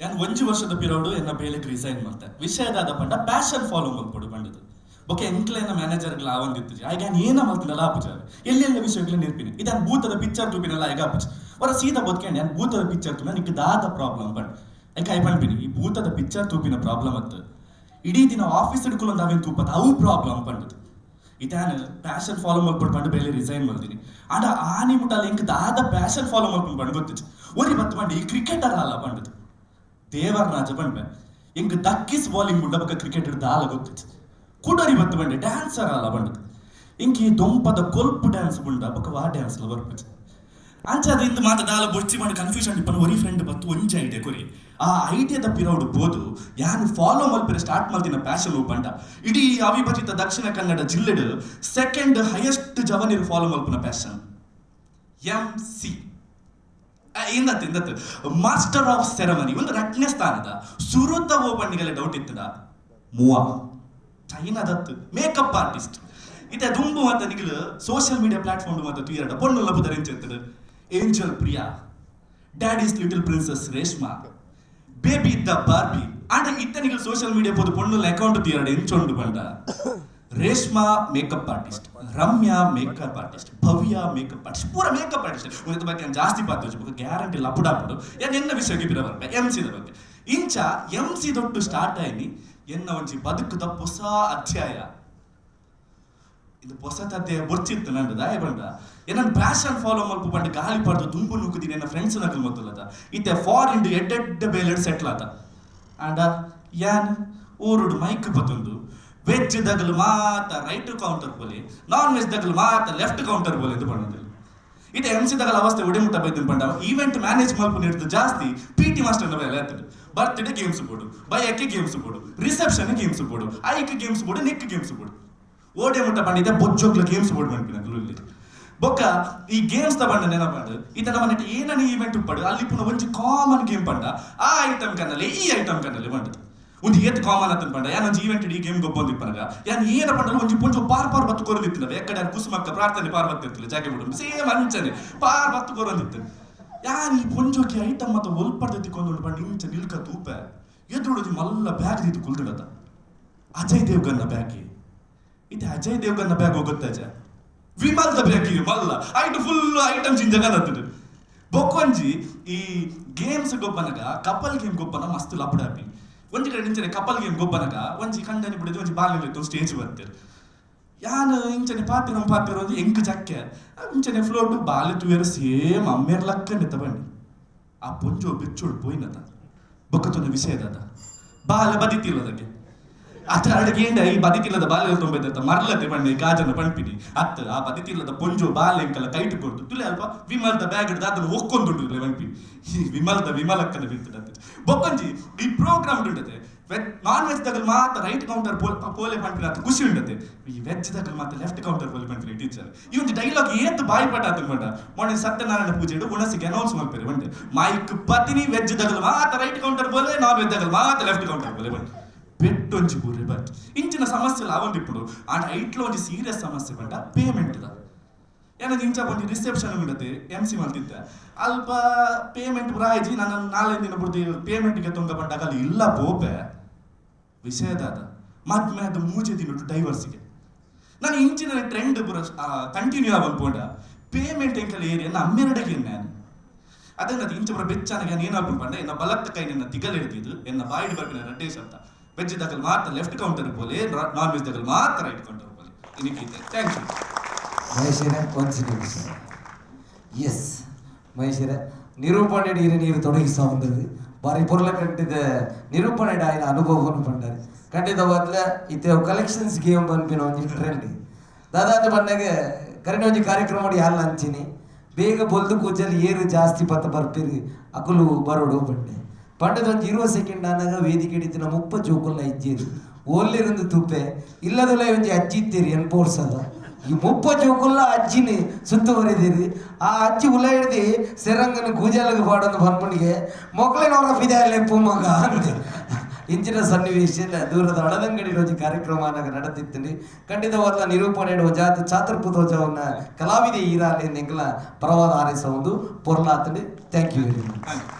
ನಾನು ಒಂಜಿ ವರ್ಷದ ಪಿರೋಡು ಎನ್ನ ಬೇಲೆಗ್ ರಿಸೈನ್ ಮಾಡ್ತೆ. ವಿಷಯದಾದ ಪಂಡ ಪ್ಯಾಷನ್ ಫಾಲೋ ಮಾಡ್ಕೊಡು ಪಂಡದು ಬೊಕೆ ಮ್ಯಾನೇಜರ್ ಮ್ಯಾನೇಜರ್ಗಳ ಆವಂದಿತ್ತು ಆಗ ನಾನು ಏನ ಮಾಡ್ತೀನಲ್ಲ ಆಪುಜ ಎಲ್ಲೆಲ್ಲ ವಿಷಯಗಳು ನಿರ್ಪಿನಿ ಇದನ್ನ ಭೂತದ ಪಿಕ್ಚರ್ ತೂಪಿನಲ್ಲ ಈಗ ಆಪುಜ ಅವರ ಸೀದಾ ಬದುಕೊಂಡು ನಾನು ಭೂತದ ಪಿಕ್ಚರ್ ತೂಪಿನ ನಿಕ್ ದಾದ ಪ್ರಾಬ್ಲಮ್ ಬಟ್ ಐಕ ಐ ಪಂಡ್ಬಿನಿ ಈ ಭೂತದ ಪಿಕ್ಚರ್ ತೂಪಿನ ಪ್ರಾಬ್ಲಮ್ ಅತ್ತು. ಇಡೀ ದಿನ ಆಫೀಸ್ ಹಿಡ್ಕೊಂಡು ನಾವೇನು ತೂಪದ? ಅವು ಪ್ರಾಬ್ಲಮ್ ಪಂಡದು ಇದಾನ ಪ್ಯಾಷನ್ ಫಾಲೋ ಮಾಡ್ಕೊಂಡು ಪಂಡು ಬೇಲೆ ರಿಸೈನ್ ಮಾಡ್ತೀನಿ ಆಡ ಆ ನಿಮ್ಮ ಲಿಂಕ್ ದಾದ ಪ್ಯಾಷನ್ ಫಾಲೋ ಮಾಡ್ಕೊಂಡು ಬಂಡ್ ಗೊತ್ತಿತ್ತು ಓರಿ ಬತ್ತು ಮಾಡಿ ಈ ಕ್ರಿಕೆಟರ್ ಅಲ್ಲ ಪಂಡದು ದೇವರ ರಾಜ ಬಂಡ್ಬೆ ಇಂಕ ದಕ್ಕಿಸ್ ಬಾಲಿಂಗ್ ಬುಡ್ಡ ಬಕ್ಕ ಕ್ರಿಕೆಟ್ ಹಿಡ್ದು ಆಲ ಗೊತ್ತಿತ್ತು. ಕುಡರಿ ಬತ್ತು ಬಂಡೆ ಡ್ಯಾನ್ಸರ್ ಅಲ್ಲ ಬಂಡದು ಇಂಕ ಈ ದೊಂಪದ ಕೊಲ್ಪು ಡ್ಯಾನ್ಸ್ ಬುಂಡ ಬಕ್ಕ ವಾ ಡ್ಯಾನ್ಸ್ ಲ ಬರ್ಪಚ್ಚು ಅಂಚ ಅದು ಇಂದು ಮಾತ ದಾಲ ಬೊಚ್ಚಿ ಮಾಡಿ ಕನ್ಫ್ಯೂಷನ್ ಇಪ್ಪನ ಒರಿ ಫ್ರೆಂಡ್ ಬತ್ತು ಒಂಜಿ ಐಡಿಯಾ ಕೊರಿ. ಆ ಐಡಿಯಾದ ಪಿರೌಡ್ ಬೋದು, ಯಾನು ಫಾಲೋ ಮಲ್ಪಿರ ಸ್ಟಾರ್ಟ್ ಮಾಡ್ದಿನ ಪ್ಯಾಷನ್ ಪಂಡ ಇಡೀ ಅವಿಭಜಿತ ದಕ್ಷಿಣ ಕನ್ನಡ ಜಿಲ್ಲೆಡ್ ಸೆಕೆಂಡ್ ಹೈಯೆಸ್ಟ್ ಜವನಿರು ಫಾಲೋ ಮಲ್ಪನ ಪ್ಯಾಷನ್ ಎಂ ಸಿ ಇಂದತ್ತು ಇಂದತ್ತು ಮಾಸ್ಟರ್ ಆಫ್ ಸೆರೆಮನಿ ಒಂದು ರಟ್ನೆ ಸ್ಥಾನದ ಸುರುತ ಓಪಣ್ಣಿಗೆಲ್ಲ ಡೌಟ್ ಇತ್ತದ? ಮೂವ. ಚೈನಾದತ್ತು ಮೇಕಪ್ ಆರ್ಟಿಸ್ಟ್ ಇದೆ ದುಂಬು ಅಂತ ನಿಗಲು ಸೋಷಿಯಲ್ ಮೀಡಿಯಾ ಪ್ಲಾಟ್ಫಾರ್ಮ್ ಮತ್ತೆ ತುಯರಡ ಪೊಣ್ಣು ಲಭುದರ ಎಂಚೆತ್ತದ angel Priya. Daddy's little princess Reshma baby ಇದ್ದ ಬಾರ್ಬಿ ಆಂಡ ಇತ್ತ ನಿಗಲು ಸೋಷಿಯಲ್ ಮೀಡಿಯಾ ಪೋದು ಪೊಣ್ಣು ಅಕೌಂಟ್ ತುಯರಡ ಎಂಚೊಂಡು ಬಂಡ Reshma makeup artist Ramya makeup artist Bhavya makeup artist ಪೂರ ಮೇಕಪ್ ಆರ್ಟಿಸ್ಟ್ ಉಳಿದ ಬಗ್ಗೆ ಜಾಸ್ತಿ ಪಾತ್ರ ಗ್ಯಾರಂಟಿ ಲಪುಡಾಪುಡು ಏನು ಎನ್ನ ವಿಷಯಕ್ಕೆ ಬಿರ ಬರ್ಬೆ ಎಂ ಸಿದ ಬಗ್ಗೆ. ಇಂಚ ಎಂ ಸಿ ಸ್ಟಾರ್ಟ್ ಆಯ್ನಿ, ಎನ್ನ ಒಂಜಿ ಬದುಕುದ ಹೊಸ ಅಧ್ಯಾಯ. ಇದು ಹೊಸ ಅಧ್ಯಾಯ ಬೊರ್ಚಿತ್ತು ನಂದು, ದಾಯ ಬಂಡ ಏನನ್ ಪ್ಯಾಷನ್ ಫಾಲೋ ಮಲ್ಪ ಬಂಡ ಗಾಳಿ ಪಡೆದು ದುಂಬು ನುಗ್ಗುದಿ ನನ್ನ ಫ್ರೆಂಡ್ಸ್ ನಕಲ್ ಮೊದಲದ ಇತ್ತೆ ಫಾರಿನ್ ಎಡ್ಡೆಡ್ಡ ಬೇಲೆಡ್ ಸೆಟ್ಲ್ ಆತ. ಆಂಡ, ಯಾನ್? ಊರುಡು ಮೈಕ್ ಬತ್ತೊಂದು ವೆಜ್ ಇದ್ದಾಗಲೂ ಮಾತ್ರ ರೈಟ್ ಕೌಂಟರ್ ಬೋಲಿ ನಾನ್ ವೆಜ್ ದಗಲು ಮಾತ್ರ ಲೆಫ್ಟ್ ಕೌಂಟರ್ ಬೋಲಿ ಇದು ಬಣ್ಣದಲ್ಲಿ ಇದು ಎಂ ಸಿ ದಗಲ ಅವಸ್ಥೆ ಒಡಿಮುಟ್ಟ ಬೈದು ಬಂಡವ ಈವೆಂಟ್ ಮ್ಯಾನೇಜ್ ಮಾಡ್ಕೊಂಡು ಹಿಡಿದು ಜಾಸ್ತಿ ಪಿ ಟಿ ಮಾಸ್ಟರ್ ಎಲ್ಲ ಇರ್ತದೆ ಬರ್ತ್ಡೇ ಗೇಮ್ಸ್ ಬೋಡು ಬಯಕ್ಕೆ ಗೇಮ್ಸ್ ಬೋಡು ರಿಸೆಪ್ಷನ್ ಗೇಮ್ಸ್ ಬೋಡು, ಐಕ್ ಗೇಮ್ಸ್ ಬೋಡು ನೆಕ್ ಗೇಮ್ಸ್ ಬೋಡು. ಓಡೆ ಮುಟ್ಟ ಬಂಡಿದೆ ಬೊಜ್ಜೋಗ್ಲ ಗೇಮ್ಸ್ ಬೋರ್ಡ್ ಬಂದ್ಬಿನ ಇಲ್ಲಿ. ಬೊಕ್ಕ ಈ ಗೇಮ್ಸ್ ತಗೊಂಡ ನೆನಪಾಡು ಇದನ್ನ ಮನೆಟ್ ಏನನ್ನ ಈವೆಂಟ್ ಪಡು, ಅಲ್ಲಿ ಪುನಃ ಒಂಜಿ ಕಾಮನ್ ಗೇಮ್ ಪಂಡ, ಆ ಐಟಮ್ ಕನ್ನಲ್ಲಿ ಈ ಐಟಮ್ ಕನ್ನಲ್ಲಿ ಬಂಡದು ಒಂದು ಏತ್ ಕಾಮನ್ ಅಂತ ಪಂಡ. ಯಾನ್ ಒಂಜಿ ಈವೆಂಟ್ ಈ ಗೇಮ್ ಗೊಬ್ಬೊಂದು ಪನಗ ಯಾನ್ ಏನ ಪಂಡಲ ಒಂಜಿ ಪೊಂಜು ಪಾರ್ ಪಾರ್ ಬತ್ತು ಕೊರದಿತ್ತಿನ ಎಕ್ಕಡೆ ಕುಸುಮಕ್ಕ ಪ್ರಾರ್ಥನೆ ಪಾರ್ ಬತ್ತಿರ್ತಿಲ್ಲ, ಜಾಗೆ ಬಿಡು ಸೇಮ್ ಅಂಚನೆ. ಪಾರ್ ಬತ್ತು ಕೊರದಿತ್ತು ಯಾನ್ ಈ ಪೊಂಜೋಕಿ ಐಟಮ್ ಮತ್ತೆ ಒಲ್ಪಡ್ದ ತಿಕ್ಕೊಂಡು ಪಂಡ, ಇಂಚ ನಿಲ್ಕ ತೂಪ. ಎದುರುಡಿ ಮಲ್ಲ ಬ್ಯಾಗ್ ದಿತ್ತು ಕುಲ್ದಿಡದ ಅಜಯ್ ದೇವ್ಗನ್ನ ಬ್ಯಾಗಿ. ಇದು ಅಜಯ್ ದೇವ್ಗನ್ನ ಬ್ಯಾಗ್ ಹೋಗುತ್ತೆ ಅಜಯ್ ವಿಮಲ್ದ ಬ್ಯಾಗ್ ಇದು ಮಲ್ಲ. ಐಟು ಫುಲ್ ಐಟಮ್ಸ್ ಇನ್ ಜಗನ್ನತ್ತಿದ್ದು ಬೊಕ್ಕೊಂಜಿ ಈ ಗೇಮ್ಸ್ ಗೊಬ್ಬನಗ, ಕಪಲ್ ಗೇಮ್ ಗೊಬ್ಬನ ಮಸ್ತ್ ಲಪಡಾಪಿ. ಒಂಜಿ ಕಡೆ ನಿಂಚನೆ ಕಪಲ್ ಗೇಮ್ ಗೊಬ್ಬನಗ, ಒಂಜಿ ಕಂಡನಿ ಬಿಡದು ಒಂಜಿ ಇರುತ್ತೆ ಸ್ಟೇಜ್ ಬರ್ತೀರಿ ಯಾನು ಇಂಚನೆ ಪಾತಿರ ಪಾತ್ರ ಒಂದು ಎಂಕ್ ಜಕ್ಕೆ, ಇಂಚನೆ ಫ್ಲೋಟು ಬಾಲ್ ತುವೇರ ಸೇಮ್ ಅಮ್ಮೇರ್ ಲಕ್ಕ ನಿತ್ತ ಬನ್ನಿ. ಆ ಪೊಂಜು ಬೆಚ್ಚೋಡು ಪೋಯ್ನದ ಬೊಕ್ಕತೊಂದು ವಿಷಯದ ಬಾಲ ಬದಿತಿಲ್ಲ ಬದಿತಿಲ್ಲದಕ್ಕೆ ಅತ್ತ ಅಡಿಗೆ ಏಂಡ ಈ ಬದಿತಿಲ್ಲದ ಬಾಲ್ಯ ತೊಂಬೈತ ಮರ್ಲತೆ ಬಣ್ಣ ಗಾಜನ ಪಂಪಿನಿ ಅತ್ತ ಆ ಬದಿತಿಲ್ಲದ ಪೊಂಜು ಬಾಲ್ಯ ಎಂಕಲ ಕೈಟ್ ಕೊಡ್ತು. ತುಲೆ ಅಲ್ಪ ವಿಮಲದ ಬ್ಯಾಗ್ ಹಿಡ್ದು ಅದನ್ನು ಒಕ್ಕೊಂದುಂಡುಲೆ ಪಂಪಿ ಈ ವಿಮಲದ ವಿಮಲಕ್ಕನ ಬೀಳ್ತದೆ ಬೊಕ್ಕಂಜಿ, ಈ ಪ್ರೋಗ್ರಾಮ್ ವೆಜ್ ನಾನ್ ವೆಜ್ ದಾಗ ಮಾತ್ರ ರೈಟ್ ಕೌಂಟರ್ ಪೋಲ್ ಪೋಲೆ ಪಂಪಿನ ಅಂತ ಖುಷಿ ಉಂಟತೆ. ಈ ವೆಜ್ ದಾಗ ಮಾತ್ರ ಲೆಫ್ಟ್ ಕೌಂಟರ್ ಪೋಲೆ ಪಂಪಿನ ಟೀಚರ್ ಈ ಒಂದು ಡೈಲಾಗ್ ಏತ್ ಬಾಯಿ ಪಟ ಅಂತ ಮಾಡ. ಮೊನ್ನೆ ಸತ್ಯನಾರಾಯಣ ಪೂಜೆ ಗುಣಸಿಗೆ ಅನೌನ್ಸ್ ಮಾಡ್ತಾರೆ ಬಂದೆ ಮೈಕ್ ಪತಿನಿ ವೆಜ್ ದಾಗ ಮಾತ್ರ ರೈಟ್ ಕೌಂಟರ್ ಬೋಲೆ ನಾನ್ ವೆಜ್ ದಾಗ ಮಾತ್ರ ಲೆಫ್ಟ್ ಕೌಂಟರ್ ಬೋಲೆ ಬಂದೆ పెద్దొంచి గురి బట్ ఇంచిన సమస్యలు అవండి ಆ ఆ ಐಟ್ಲೊಂದು ಸೀರಿಯಸ್ ಸಮಸ್ಯೆ ಬಂಡ ಪೇಮೆಂಟ್ ಏನದು ಇಂಚ ಬಂದು ರಿಸೆಪ್ಷನ್ ಬಿಡತ್ತೆ ಎಂ ಸಿ ಮಲ್ತಿದ್ದ ಅಲ್ಪ ಪೇಮೆಂಟ್ ರಾಯ್ಜಿ ನನ್ನ ನಾಳೆ ದಿನ ಪೇಮೆಂಟ್ಗೆ ತೊಂಗ ಬಂಡಾಗ ಇಲ್ಲ ಬೋಪೆ ವಿಷಯದಾದ ಮದ್ಮೆ ಅದು ಮೂಜೆ ಡೈವರ್ಸ್ ಡೈವರ್ಸಿಗೆ ನಾನು ಇಂಚಿನ ಟ್ರೆಂಡ್ ಕಂಟಿನ್ಯೂ ಆಗಿ ಪೋಂಡ. ಪೇಮೆಂಟ್ ಎಂಕಲ್ ಏರಿಯ ನಾ ಅಮ್ಮೆರಡಗೆ ನಾನು? ಅದೇ ಅದು ಇಂಚ ಬರ ಬೆಚ್ಚನಗೆ ನಾನು ಏನಾಗ್ಬಿಟ್ಟು ಬಂಡ ಎನ್ನ ಬಲತ್ತ ಕೈ ನನ್ನ ದಿಗಲ್ ಎನ್ನ ಬಾಯಿಡ್ ಬರ್ಬಿನ ರಡ್ಡೇಶ್ ಅಂತ ವೆಜ್ ದಗಲ್ ಮಾತ್ರ ಲೆಫ್ಟ್ ಕೌಂಟರ್ ಪೋಲಿ ನಾನ್ ವೆಜ್ ದಗಲ್ ಮಾತ್ರ ರೈಟ್ ಕೌಂಟರ್ ಬೋಲೆ ಇದಕ್ಕಿದೆ ಥ್ಯಾಂಕ್ ಯು ಮಹೇಶ್ವರ ಒಂದು ಎಸ್ ಮಹೇಶ್ವರ ನಿರೂಪಣೆ ನೀರು ನೀರು ತೊಡಗಿಸ ಬಂದಿದೆ ಬಾರಿ ಪುರ್ಲ ಕಟ್ಟಿದ ನಿರೂಪಣೆ ಆಯ್ನ ಅನುಭವವನ್ನು ಪಂಡಾರೆ. ಖಂಡಿತ ಬದಲ ಇತ್ತೆ ಕಲೆಕ್ಷನ್ಸ್ ಗೇಮ್ ಬಂದ್ಬಿನ ಒಂಜಿ ಟ್ರೆಂಡ್ ಅಂತ ಬಂದಾಗ ಕರೆಂಟ್ ಒಂದು ಕಾರ್ಯಕ್ರಮ ಮಾಡಿ ಯಾರು ಅಂಚಿನಿ ಬೇಗ ಬೊಲ್ದು ಕೂಜಲ್ಲಿ ಏರು ಜಾಸ್ತಿ ಪತ್ತ ಬರ್ತೀರಿ ಅಕುಲು ಬರೋಡು ಬಂಡೆ ಪಂಡದ ಒಂದು ಇರುವ ಸೆಕೆಂಡ್ ಅನ್ನಾಗ ವೇದಿಕೆ ಹಿಡಿತು ನಮ್ಮ ಉಪ್ಪ ಜೋಕುಲ್ನ ಹೆಜ್ಜೀರಿ ಓಲ್ಲಿರೊಂದು ತುಪ್ಪೆ, ಇಲ್ಲದಲ್ಲ ಒಂದು ಅಜ್ಜಿ ಇದ್ದೀರಿ ಏನು ಈ ಮುಪ್ಪ ಜೋಕುಲ್ಲ ಅಜ್ಜಿನಿ ಸುತ್ತ ಆ ಅಜ್ಜಿ ಉಲ ಹಿಡ್ದು ಸೆರಂಗನ ಗೂಜಾಲಿಗೆ ಬಾಡೋದು ಬರ್ಪಣಿಗೆ ಮಗಳೇ ನೋಡ ಫಿದೆ ಅಲ್ಲೇ ಅಂತ ಇಂಚಿನ ಸನ್ನಿವೇಶ ದೂರದ ಅಡದಂಗಡಿ ರೋಜಿ ಕಾರ್ಯಕ್ರಮ ಅನ್ನಾಗ ನಡೆದಿತ್ತೀನಿ ಖಂಡಿತವಾದ ನಿರೂಪಣೆ ಇಡುವ ಜಾತಿ ಛಾತ್ರಪುತ್ರೋತ್ಸವನ ಕಲಾವಿದೆ ಈರಾಲಿ ಎಂದೆಂಗಲ್ಲ ಪ್ರವಾದ ಆರೈಸ ಒಂದು ಪೊರ್ಲಾತಿ ಥ್ಯಾಂಕ್ ಯು ವೆರಿ ಮಚ್